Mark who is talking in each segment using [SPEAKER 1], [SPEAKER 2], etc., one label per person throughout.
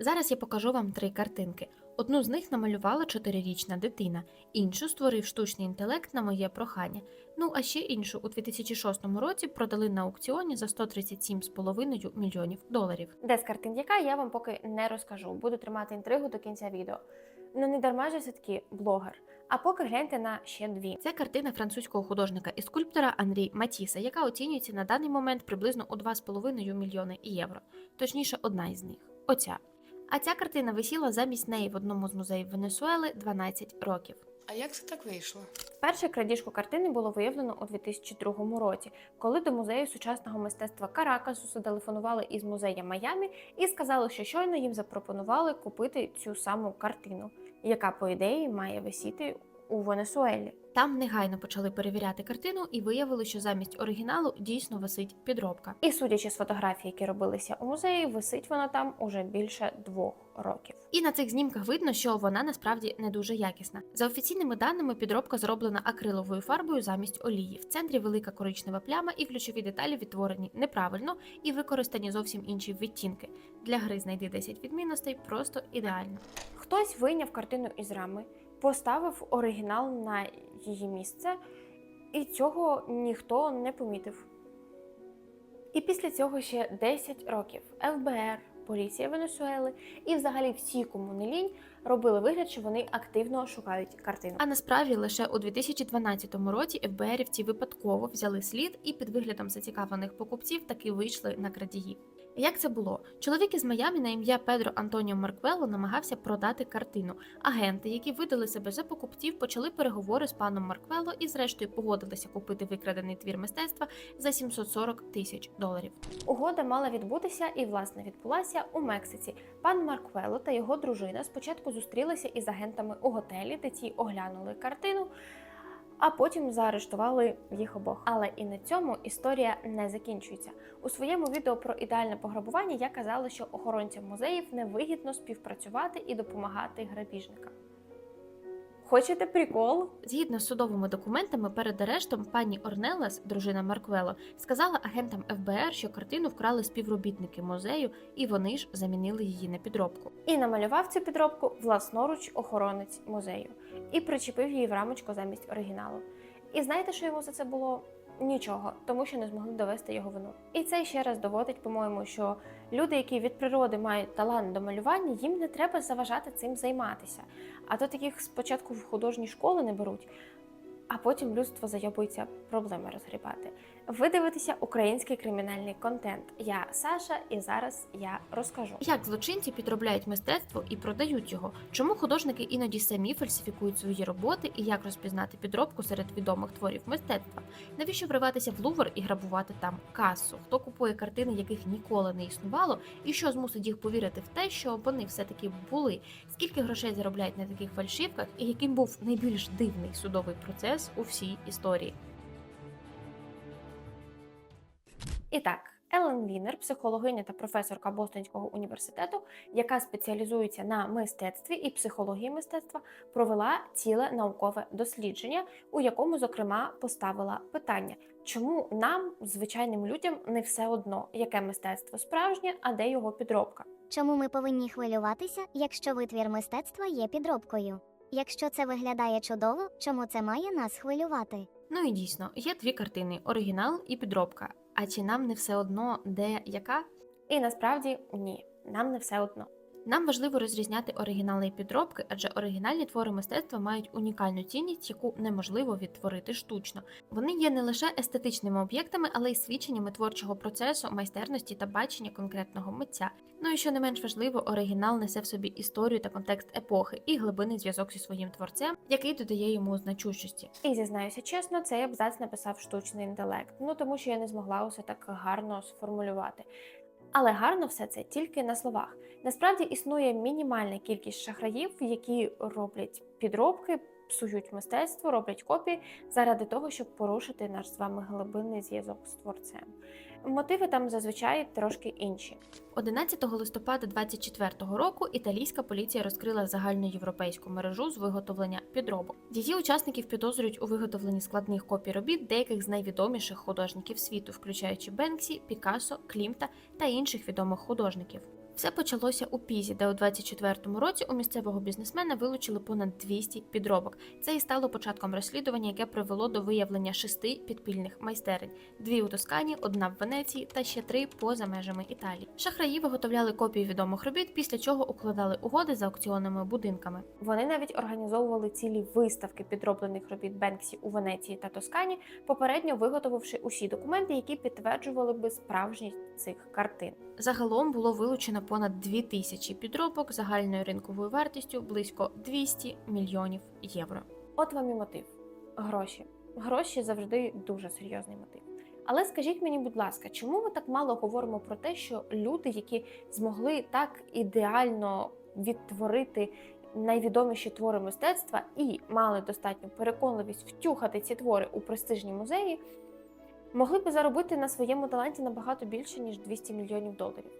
[SPEAKER 1] Зараз я покажу вам три картинки. Одну з них намалювала чотирирічна дитина, іншу створив штучний інтелект на моє прохання. Ну а ще іншу у 2006 році продали на аукціоні за 137,5 мільйонів доларів.
[SPEAKER 2] Де з картин яка, я вам поки не розкажу. Буду тримати інтригу до кінця відео. Ну не дарма ж все таки блогер. А поки гляньте на ще дві.
[SPEAKER 1] Це картина французького художника і скульптора Анрі Матіса, яка оцінюється на даний момент приблизно у 2,5 мільйони євро. Точніше, одна із них оця. А ця картина висіла замість неї в одному з музеїв Венесуели 12 років.
[SPEAKER 3] А як це так вийшло?
[SPEAKER 2] Перше крадіжку картини було виявлено у 2002 році, коли до музею сучасного мистецтва Каракасу зателефонували із музея Майамі і сказали, що щойно їм запропонували купити цю саму картину, яка, по ідеї, має висіти у Венесуелі.
[SPEAKER 1] Там негайно почали перевіряти картину і виявили, що замість оригіналу дійсно висить підробка.
[SPEAKER 2] І судячи з фотографій, які робилися у музеї, висить вона там уже більше двох років.
[SPEAKER 1] І на цих знімках видно, що вона насправді не дуже якісна. За офіційними даними, підробка зроблена акриловою фарбою замість олії. В центрі велика коричнева пляма, і ключові деталі відтворені неправильно і використані зовсім інші відтінки. Для гри знайди 10 відмінностей просто ідеально.
[SPEAKER 2] Хтось вийняв картину із рами, поставив оригінал на її місце, і цього ніхто не помітив. І після цього ще 10 років ФБР, поліція Венесуели і взагалі всі, кому не лінь, робили вигляд, що вони активно шукають картину.
[SPEAKER 1] А насправді лише у 2012 році ФБРівці випадково взяли слід і під виглядом зацікавлених покупців таки вийшли на крадіїв. Як це було? Чоловік із Майамі на ім'я Педро Антоніо Марквелло намагався продати картину. Агенти, які видали себе за покупців, почали переговори з паном Марквелло і, зрештою, погодилися купити викрадений твір мистецтва за 740 тисяч доларів.
[SPEAKER 2] Угода мала відбутися і власне відбулася у Мексиці. Пан Марквело та його дружина спочатку зустрілися із агентами у готелі, де ті оглянули картину, а потім заарештували їх обох. Але і на цьому історія не закінчується. У своєму відео про ідеальне пограбування я казала, що охоронцям музеїв невигідно співпрацювати і допомагати грабіжникам. Хочете прикол?
[SPEAKER 1] Згідно з судовими документами, перед арештом пані Орнелас, дружина Марквело, сказала агентам ФБР, що картину вкрали співробітники музею, і вони ж замінили її на підробку.
[SPEAKER 2] І намалював цю підробку власноруч охоронець музею і причепив її в рамочку замість оригіналу. І знаєте, що йому за це було? Нічого, тому що не змогли довести його вину. І це ще раз доводить, по-моєму, що люди, які від природи мають талант до малювання, їм не треба заважати цим займатися. А то таких спочатку в художні школи не беруть, а потім людство зайобується проблеми розгрібати. Ви дивитеся український кримінальний контент. Я Саша, і зараз я розкажу.
[SPEAKER 1] Як злочинці підробляють мистецтво і продають його? Чому художники іноді самі фальсифікують свої роботи і як розпізнати підробку серед відомих творів мистецтва? Навіщо вриватися в Лувр і грабувати там касу? Хто купує картини, яких ніколи не існувало, і що змусить їх повірити в те, що вони все-таки були? Скільки грошей заробляють на таких фальшивках, і яким був найбільш дивний судовий процес у всій історії?
[SPEAKER 2] І так, Елен Вінер, психологиня та професорка Бостонського університету, яка спеціалізується на мистецтві і психології мистецтва, провела ціле наукове дослідження, у якому, зокрема, поставила питання, чому нам, звичайним людям, не все одно, яке мистецтво справжнє, а де його підробка.
[SPEAKER 4] Чому ми повинні хвилюватися, якщо витвір мистецтва є підробкою? Якщо це виглядає чудово, чому це має нас хвилювати?
[SPEAKER 1] Ну і дійсно, є дві картини: оригінал і підробка. А чи нам не все одно, де яка?
[SPEAKER 2] І насправді ні, нам не все одно.
[SPEAKER 1] Нам важливо розрізняти оригінали і підробки, адже оригінальні твори мистецтва мають унікальну цінність, яку неможливо відтворити штучно. Вони є не лише естетичними об'єктами, але й свідченнями творчого процесу, майстерності та бачення конкретного митця. Ну і що не менш важливо, оригінал несе в собі історію та контекст епохи і глибинний зв'язок зі своїм творцем, який додає йому значущості.
[SPEAKER 2] І зізнаюся чесно, цей абзац написав штучний інтелект, ну тому що я не змогла усе так гарно сформулювати. Але гарно все це тільки на словах. Насправді існує мінімальна кількість шахраїв, які роблять підробки, псують мистецтво, роблять копії заради того, щоб порушити наш з вами глибинний зв'язок з творцем. Мотиви там зазвичай трошки інші.
[SPEAKER 1] 11 листопада 2024 року італійська поліція розкрила загальноєвропейську мережу з виготовлення підробок. Її учасників підозрюють у виготовленні складних копій робіт деяких з найвідоміших художників світу, включаючи Бенксі, Пікассо, Клімта та інших відомих художників. Все почалося у Пізі, де у 24-му році у місцевого бізнесмена вилучили понад 200 підробок. Це і стало початком розслідування, яке привело до виявлення шести підпільних майстерень: дві у Тоскані, одна в Венеції та ще три поза межами Італії. Шахраї виготовляли копії відомих робіт, після чого укладали угоди за аукціонними будинками.
[SPEAKER 2] Вони навіть організовували цілі виставки підроблених робіт Бенксі у Венеції та Тоскані, попередньо виготовивши усі документи, які підтверджували би справжність цих картин.
[SPEAKER 1] Загалом було вилучено понад 2000 підробок загальною ринковою вартістю близько 200 мільйонів євро.
[SPEAKER 2] От вам і мотив: гроші. Гроші завжди дуже серйозний мотив. Але скажіть мені, будь ласка, чому ми так мало говоримо про те, що люди, які змогли так ідеально відтворити найвідоміші твори мистецтва і мали достатню переконливість втюхати ці твори у престижні музеї, могли би заробити на своєму таланті набагато більше ніж 200 мільйонів доларів,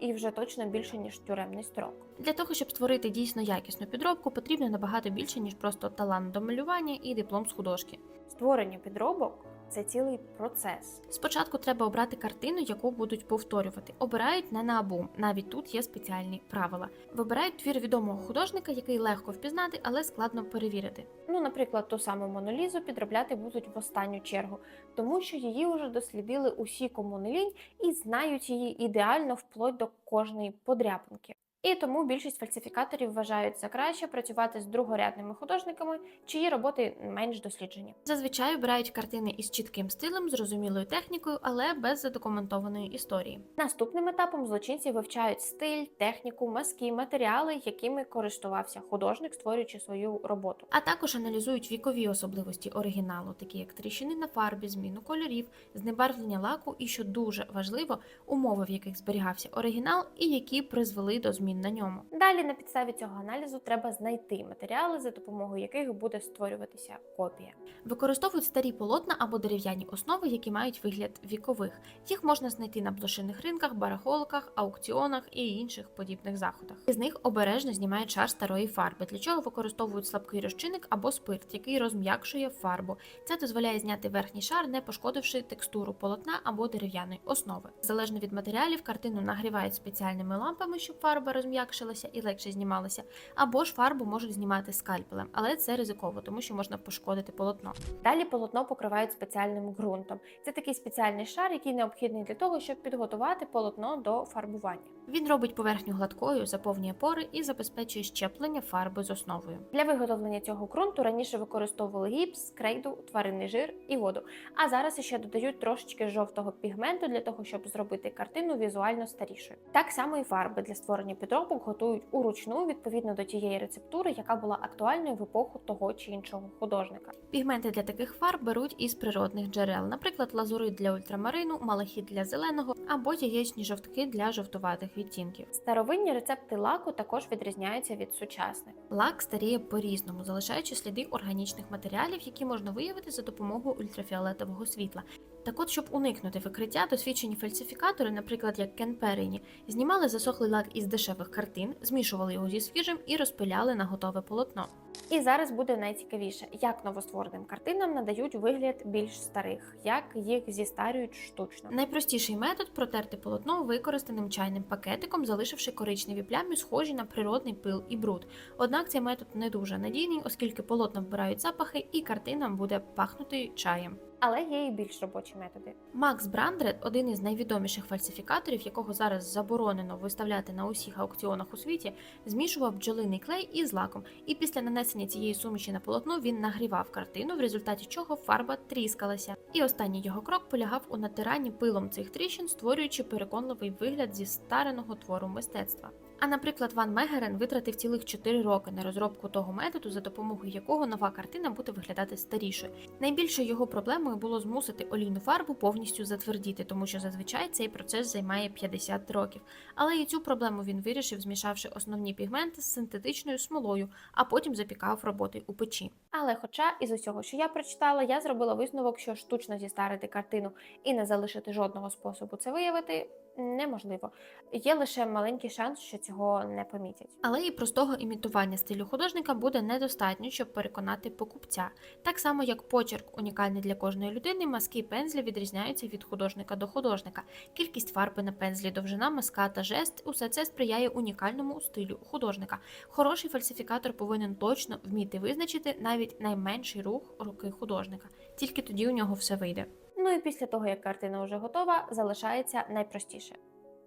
[SPEAKER 2] і вже точно більше ніж тюремний строк.
[SPEAKER 1] Для того, щоб створити дійсно якісну підробку, потрібно набагато більше, ніж просто талант до малювання і диплом з художки.
[SPEAKER 2] Створення підробок це цілий процес.
[SPEAKER 1] Спочатку треба обрати картину, яку будуть повторювати. Обирають не на абум, навіть тут є спеціальні правила. Вибирають твір відомого художника, який легко впізнати, але складно перевірити.
[SPEAKER 2] Ну, наприклад, ту саму Монолізу підробляти будуть в останню чергу, тому що її вже дослідили усі, кому не лінь, і знають її ідеально вплоть до кожної подряпинки. І тому більшість фальсифікаторів вважають за краще працювати з другорядними художниками, чиї роботи менш досліджені.
[SPEAKER 1] Зазвичай обирають картини із чітким стилем, зрозумілою технікою, але без задокументованої історії.
[SPEAKER 2] Наступним етапом злочинці вивчають стиль, техніку, мазки, матеріали, якими користувався художник, створюючи свою роботу.
[SPEAKER 1] А також аналізують вікові особливості оригіналу, такі як тріщини на фарбі, зміну кольорів, знебарвлення лаку і, що дуже важливо, умови, в яких зберігався оригінал, і які призвели до змін на ньому.
[SPEAKER 2] Далі на підставі цього аналізу треба знайти матеріали, за допомогою яких буде створюватися копія.
[SPEAKER 1] Використовують старі полотна або дерев'яні основи, які мають вигляд вікових. Їх можна знайти на блошиних ринках, барахолках, аукціонах і інших подібних заходах. З них обережно знімають шар старої фарби, для чого використовують слабкий розчинник або спирт, який розм'якшує фарбу. Це дозволяє зняти верхній шар, не пошкодивши текстуру полотна або дерев'яної основи. Залежно від матеріалів, картину нагрівають спеціальними лампами, щоб фарба розм'якшилася і легше знімалася, або ж фарбу можуть знімати скальпелем, але це ризиково, тому що можна пошкодити полотно.
[SPEAKER 2] Далі полотно покривають спеціальним ґрунтом. Це такий спеціальний шар, який необхідний для того, щоб підготувати полотно до фарбування.
[SPEAKER 1] Він робить поверхню гладкою, заповнює пори і забезпечує щеплення фарби з основою.
[SPEAKER 2] Для виготовлення цього ґрунту раніше використовували гіпс, крейду, тваринний жир і воду. А зараз ще додають трошечки жовтого пігменту для того, щоб зробити картину візуально старішою. Так само і фарби для створення підробок готують уручну відповідно до тієї рецептури, яка була актуальною в епоху того чи іншого художника.
[SPEAKER 1] Пігменти для таких фарб беруть із природних джерел, наприклад, лазурит для ультрамарину, малахіт для зеленого або яєчні жовтки для жовтуватих відтінків.
[SPEAKER 2] Старовинні рецепти лаку також відрізняються від сучасних.
[SPEAKER 1] Лак старіє по-різному, залишаючи сліди органічних матеріалів, які можна виявити за допомогою ультрафіолетового світла. Так от, щоб уникнути викриття, досвідчені фальсифікатори, наприклад, як Кен Перейні, знімали засохлий лак із дешевих картин, змішували його зі свіжим і розпиляли на готове полотно.
[SPEAKER 2] І зараз буде найцікавіше, як новоствореним картинам надають вигляд більш старих, як їх зістарюють штучно.
[SPEAKER 1] Найпростіший метод протерти полотно використаним чайним пакетиком, залишивши коричневі плями, схожі на природний пил і бруд. Однак цей метод не дуже надійний, оскільки полотна вбирають запахи і картина буде пахнути чаєм.
[SPEAKER 2] Але є і більш робочі методи.
[SPEAKER 1] Макс Брандред, один із найвідоміших фальсифікаторів, якого зараз заборонено виставляти на усіх аукціонах у світі, змішував бджолиний клей із лаком, і після нанесення цієї суміші на полотно він нагрівав картину, в результаті чого фарба тріскалася. І останній його крок полягав у натиранні пилом цих тріщин, створюючи переконливий вигляд зі стареного твору мистецтва. А наприклад, Ван Мегерен витратив цілих 4 роки на розробку того методу, за допомогою якого нова картина буде виглядати старішою. Найбільшою його проблемою було змусити олійну фарбу повністю затвердіти, тому що зазвичай цей процес займає 50 років. Але і цю проблему він вирішив, змішавши основні пігменти з синтетичною смолою, а потім запікав роботи у печі.
[SPEAKER 2] Але, хоча із усього, що я прочитала, я зробила висновок, що штучно зістарити картину і не залишити жодного способу це виявити неможливо. Є лише маленький шанс, що цього не помітять.
[SPEAKER 1] Але і простого імітування стилю художника буде недостатньо, щоб переконати покупця. Так само, як почерк унікальний для кожної людини, маски і пензлі відрізняються від художника до художника. Кількість фарби на пензлі, довжина мазка та жест усе це сприяє унікальному стилю художника. Хороший фальсифікатор повинен точно вміти визначити навіть найменший рух руки художника. Тільки тоді у нього все вийде.
[SPEAKER 2] Ну і після того, як картина вже готова, залишається найпростіше.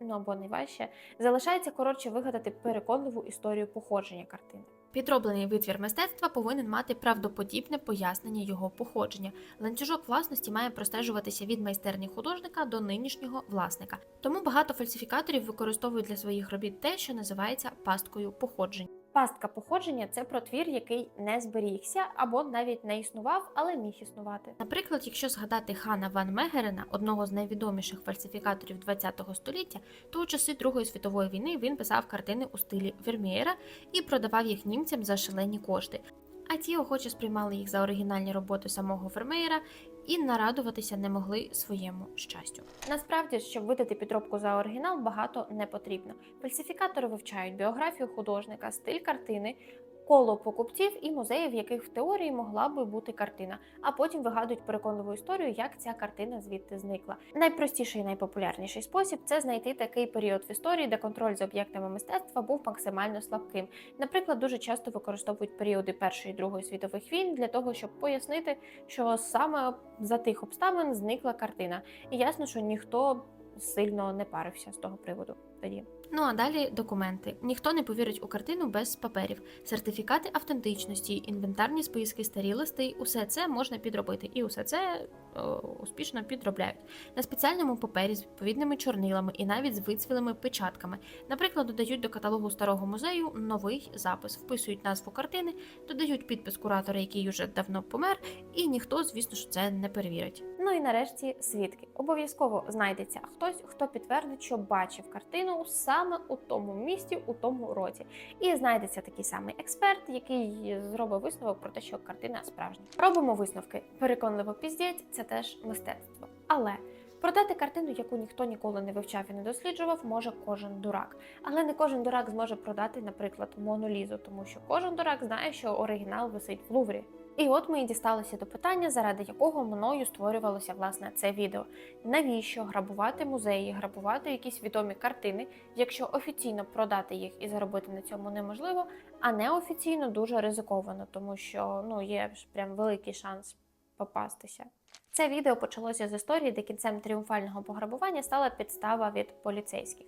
[SPEAKER 2] Ну або найважче, залишається коротше вигадати переконливу історію походження картини.
[SPEAKER 1] Підроблений витвір мистецтва повинен мати правдоподібне пояснення його походження. Ланцюжок власності має простежуватися від майстерні художника до нинішнього власника. Тому багато фальсифікаторів використовують для своїх робіт те, що називається пасткою походження.
[SPEAKER 2] Пастка походження це про твір, який не зберігся або навіть не існував, але міг існувати.
[SPEAKER 1] Наприклад, якщо згадати Хана Ван Мегерена, одного з найвідоміших фальсифікаторів ХХ століття, то у часи Другої світової війни він писав картини у стилі Вермієра і продавав їх німцям за шалені кошти. А ті охоче сприймали їх за оригінальні роботи самого Вермеєра і нарадуватися не могли своєму щастю.
[SPEAKER 2] Насправді, щоб видати підробку за оригінал, багато не потрібно. Фальсифікатори вивчають біографію художника, стиль картини, коло покупців і музеїв, в яких в теорії могла би бути картина, а потім вигадують переконливу історію, як ця картина звідти зникла. Найпростіший і найпопулярніший спосіб це знайти такий період в історії, де контроль за об'єктами мистецтва був максимально слабким. Наприклад, дуже часто використовують періоди Першої і Другої світових війн для того, щоб пояснити, що саме за тих обставин зникла картина. І ясно, що ніхто сильно не парився з того приводу тоді.
[SPEAKER 1] Ну а далі документи. Ніхто не повірить у картину без паперів, сертифікати автентичності, інвентарні списки, старі листи. Усе це можна підробити, і усе це о, успішно підробляють на спеціальному папері з відповідними чорнилами і навіть з вицвілими печатками. Наприклад, додають до каталогу старого музею новий запис, вписують назву картини, додають підпис куратора, який уже давно помер, і ніхто, звісно ж, це не перевірить.
[SPEAKER 2] Ну і нарешті свідки. Обов'язково знайдеться хтось, хто підтвердить, що бачив картину саме у тому місті, у тому році. І знайдеться такий самий експерт, який зробить висновок про те, що картина справжня. Робимо висновки. Переконливо піздець це теж мистецтво. Але продати картину, яку ніхто ніколи не вивчав і не досліджував, може кожен дурак. Але не кожен дурак зможе продати, наприклад, монолізу, тому що кожен дурак знає, що оригінал висить в Луврі. І от ми і дісталися до питання, заради якого мною створювалося власне це відео. Навіщо грабувати музеї, грабувати якісь відомі картини, якщо офіційно продати їх і заробити на цьому неможливо, а неофіційно дуже ризиковано, тому що ну є прям великий шанс попастися. Це відео почалося з історії, де кінцем тріумфального пограбування стала підстава від поліцейських.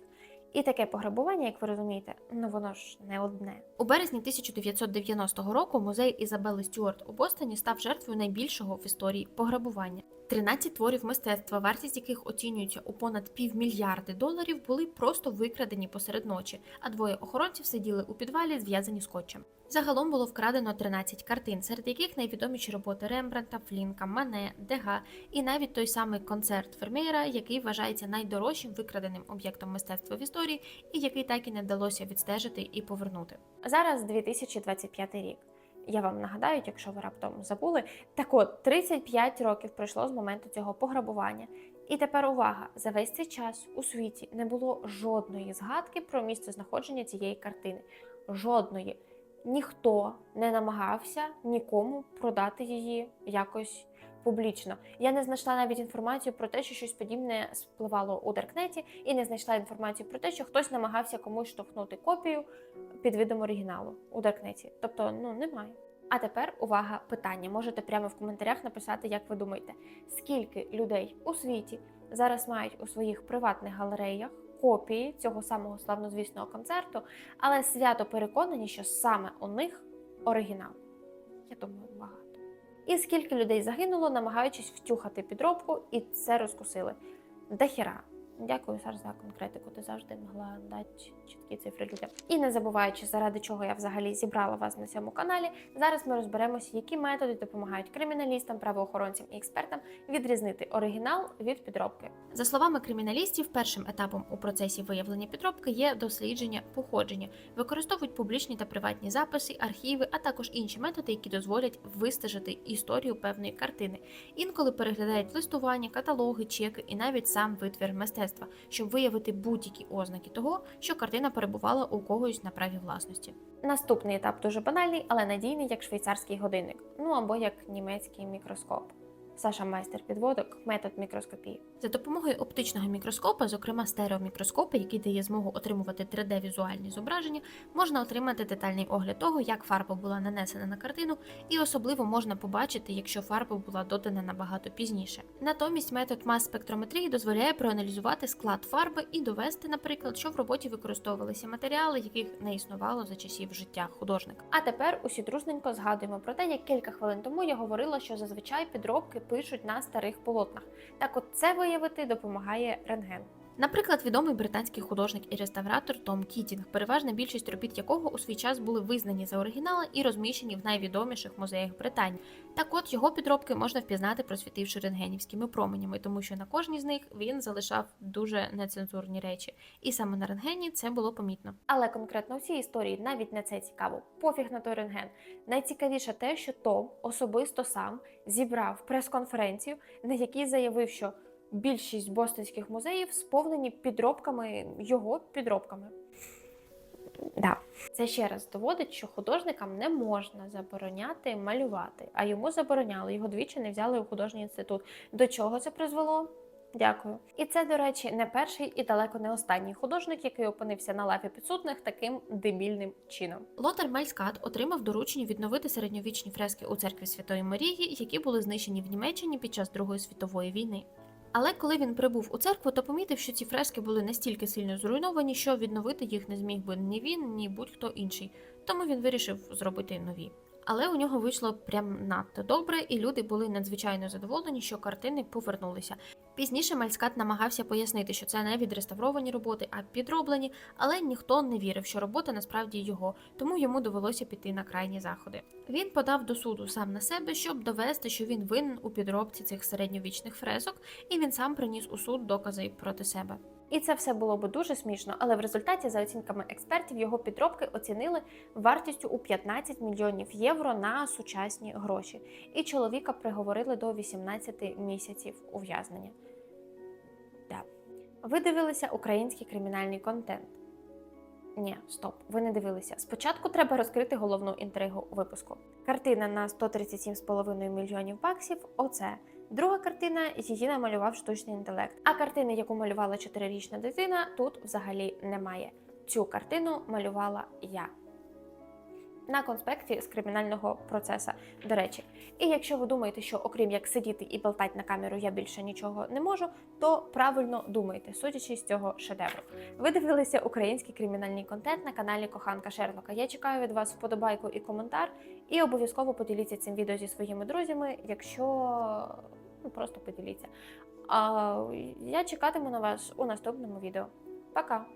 [SPEAKER 2] І таке пограбування, як ви розумієте, ну воно ж не одне.
[SPEAKER 1] У березні 1990 року музей Ізабели Стюарт у Бостоні став жертвою найбільшого в історії пограбування. 13 творів мистецтва, вартість яких оцінюється у понад півмільярди доларів, були просто викрадені посеред ночі, а двоє охоронців сиділи у підвалі, зв'язані скотчем. Загалом було вкрадено 13 картин, серед яких найвідоміші роботи Рембранта, Флінка, Мане, Дега і навіть той самий концерт Фермеєра, який вважається найдорожчим викраденим об'єктом мистецтва в історії, і який так і не вдалося відстежити і повернути.
[SPEAKER 2] Зараз 2025 рік. Я вам нагадаю, якщо ви раптом забули. Так от 35 років пройшло з моменту цього пограбування. І тепер увага! За весь цей час у світі не було жодної згадки про місце знаходження цієї картини. Жодної. Ніхто не намагався нікому продати її якось публічно. Я не знайшла навіть інформацію про те, що щось подібне спливало у Даркнеті, і не знайшла інформацію про те, що хтось намагався комусь штовхнути копію під видом оригіналу у Даркнеті. Тобто, ну немає. А тепер увага, питання. Можете прямо в коментарях написати, як ви думаєте, скільки людей у світі зараз мають у своїх приватних галереях копії цього самого славнозвісного концерту, але свято переконані, що саме у них оригінал. Я думаю, багато. І скільки людей загинуло, намагаючись втюхати підробку, і це розкусили. Дохіра. Дякую, Саш, за конкретику. Ти завжди могла дати чіткі цифри людям. І не забуваючи, заради чого я взагалі зібрала вас на цьому каналі. Зараз ми розберемося, які методи допомагають криміналістам, правоохоронцям і експертам відрізнити оригінал від підробки.
[SPEAKER 1] За словами криміналістів, першим етапом у процесі виявлення підробки є дослідження походження. Використовують публічні та приватні записи, архіви, а також інші методи, які дозволять вистежити історію певної картини. Інколи переглядають листування, каталоги, чеки і навіть сам витвір мистецтва. Мистецтва, щоб виявити будь-які ознаки того, що картина перебувала у когось на праві власності.
[SPEAKER 2] Наступний етап дуже банальний, але надійний, як швейцарський годинник, ну або як німецький мікроскоп. Саша майстер підводок, метод мікроскопії.
[SPEAKER 1] За допомогою оптичного мікроскопа, зокрема стереомікроскопа, який дає змогу отримувати 3D-візуальні зображення, можна отримати детальний огляд того, як фарба була нанесена на картину, і особливо можна побачити, якщо фарба була додана набагато пізніше. Натомість метод мас-спектрометрії дозволяє проаналізувати склад фарби і довести, наприклад, що в роботі використовувалися матеріали, яких не існувало за часів життя художника.
[SPEAKER 2] А тепер усі дружненько згадуємо про те, як кілька хвилин тому я говорила, що зазвичай підробки пишуть на старих полотнах. Так от це виявити допомагає рентген.
[SPEAKER 1] Наприклад, відомий британський художник і реставратор Том Кітінг, переважна більшість робіт якого у свій час були визнані за оригінали і розміщені в найвідоміших музеях Британії. Так от його підробки можна впізнати, просвітивши рентгенівськими променями, тому що на кожній з них він залишав дуже нецензурні речі. І саме на рентгені це було помітно.
[SPEAKER 2] Але конкретно у цій історії навіть не це цікаво. Пофіг на той рентген. Найцікавіше те, що Том особисто сам зібрав прес-конференцію, на якій заявив, що більшість бостонських музеїв сповнені підробками його підробками. Да. Це ще раз доводить, що художникам не можна забороняти малювати, а йому забороняли, його двічі не взяли у художній інститут. До чого це призвело? Дякую. І це, до речі, не перший і далеко не останній художник, який опинився на лаві підсудних таким дебільним чином.
[SPEAKER 1] Лотар Мальскат отримав доручення відновити середньовічні фрески у церкві Святої Марії, які були знищені в Німеччині під час Другої світової війни. Але коли він прибув у церкву, то помітив, що ці фрески були настільки сильно зруйновані, що відновити їх не зміг би ні він, ні будь-хто інший. Тому він вирішив зробити нові. Але у нього вийшло прям надто добре, і люди були надзвичайно задоволені, що картини повернулися. Пізніше Мальскат намагався пояснити, що це не відреставровані роботи, а підроблені, але ніхто не вірив, що робота насправді його, тому йому довелося піти на крайні заходи. Він подав до суду сам на себе, щоб довести, що він винен у підробці цих середньовічних фресок, і він сам приніс у суд докази проти себе.
[SPEAKER 2] І це все було би дуже смішно, але в результаті, за оцінками експертів, його підробки оцінили вартістю у 15 мільйонів євро на сучасні гроші. І чоловіка приговорили до 18 місяців ув'язнення. Да. Ви дивилися український кримінальний контент. Ні, стоп, ви не дивилися. Спочатку треба розкрити головну інтригу випуску. Картина на 137,5 мільйонів баксів. Оце. Друга картина її намалював штучний інтелект. А картини, яку малювала чотирирічна дитина, тут взагалі немає. Цю картину малювала я. На конспекті з кримінального процесу, до речі. І якщо ви думаєте, що окрім як сидіти і болтати на камеру, я більше нічого не можу, то правильно думайте, судячи з цього шедевру. Ви дивилися український кримінальний контент на каналі Коханка Шерлока. Я чекаю від вас вподобайку і коментар, і обов'язково поділіться цим відео зі своїми друзями, якщо ну, просто поділіться. А я чекатиму на вас у наступному відео. Пока!